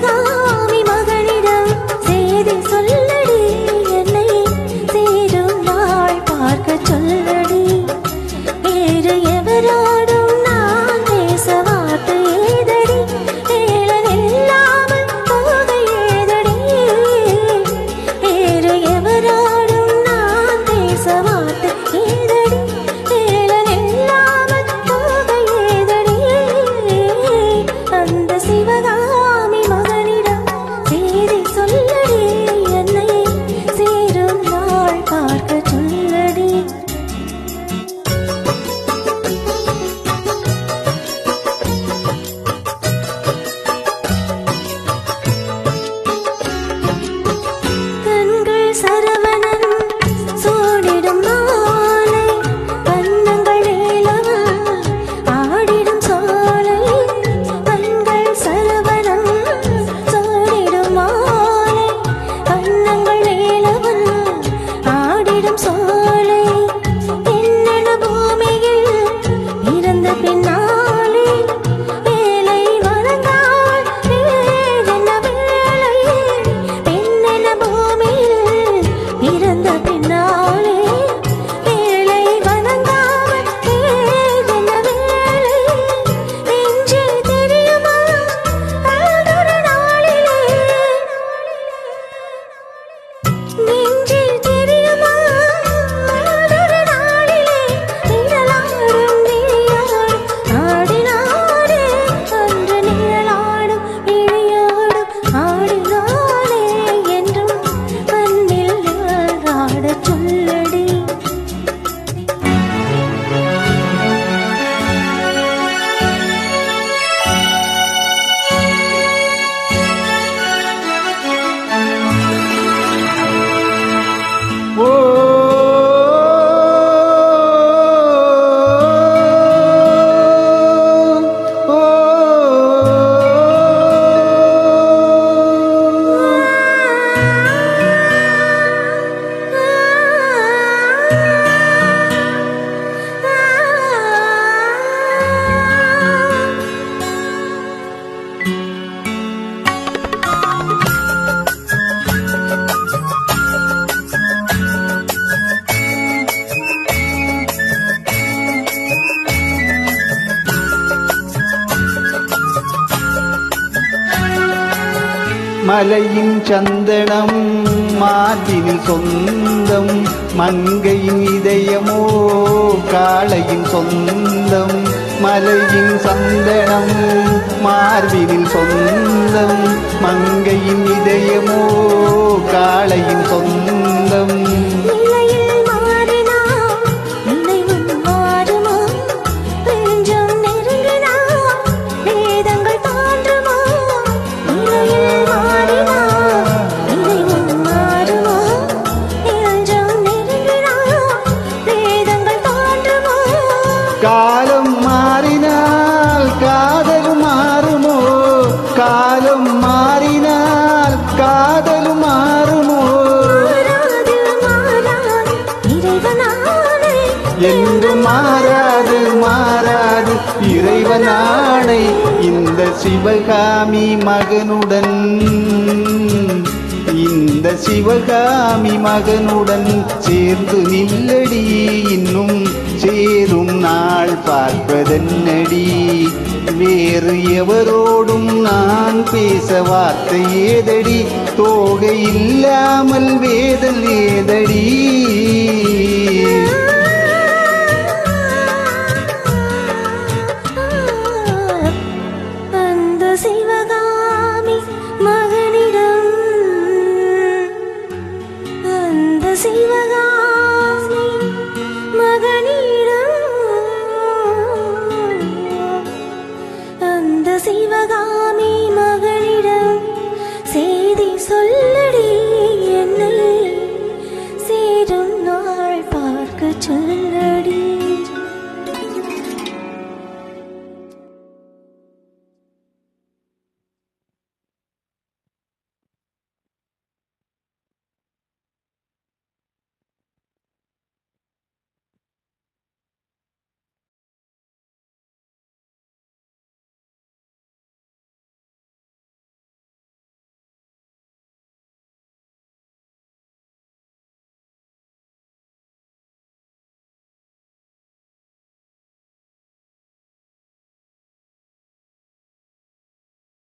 的刚。மலையின் சந்தனம் மார்பினில் சொந்தம் மங்கையின் இதயமோ காளையின் சொந்தம் மலையின் சந்தனம் மார்பினில் சொந்தம் மங்கையின் இதயமோ காளையின் சொந்தம். என்று மாறாது மாறாது. இறைவனானை இந்த சிவகாமி மகனுடன் இந்த சிவகாமி மகனுடன் சேர்ந்து நில்லடி. இன்னும் சேரும் நாள் பார்ப்பதன்னடி? வேறு எவரோடும் நான் பேச வார்த்தை ஏதடி? தோகை இல்லாமல் வேதல் ஏதடி? அழகா